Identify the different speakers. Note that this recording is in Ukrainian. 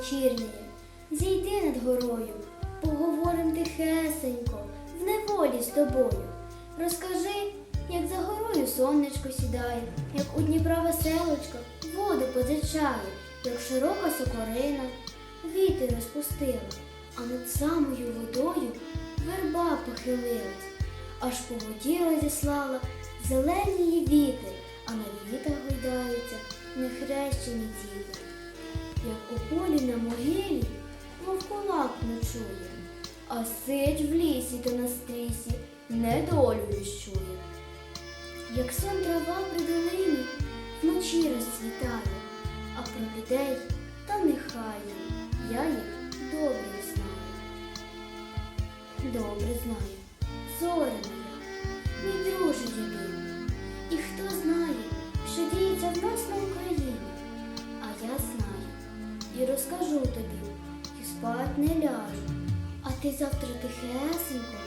Speaker 1: моя вечірнеє, зійди над горою, поговорим тихесенько, в неволі з тобою. Розкажи, як за горою сонечко сідає, як у Дніпра веселочка воду позичає, як широка сокорина, вітер розпустила, а над самою водою верба похилилась, аж по воді розіслала зелені вітер, а на вітах гойдаються нехрещені діти. Як у полі на могилі ночує, а сич в лісі та на стрісі недолю віщує. Як сон трава при долині вночі розцвітає, а про людей та нехай я їх добре знаю. Добре знаю, зоре моя, мій друже єдиний. І хто знає, що діється в нас на і розкажу тобі, і спать не ляжу. А ти завтра тихесенько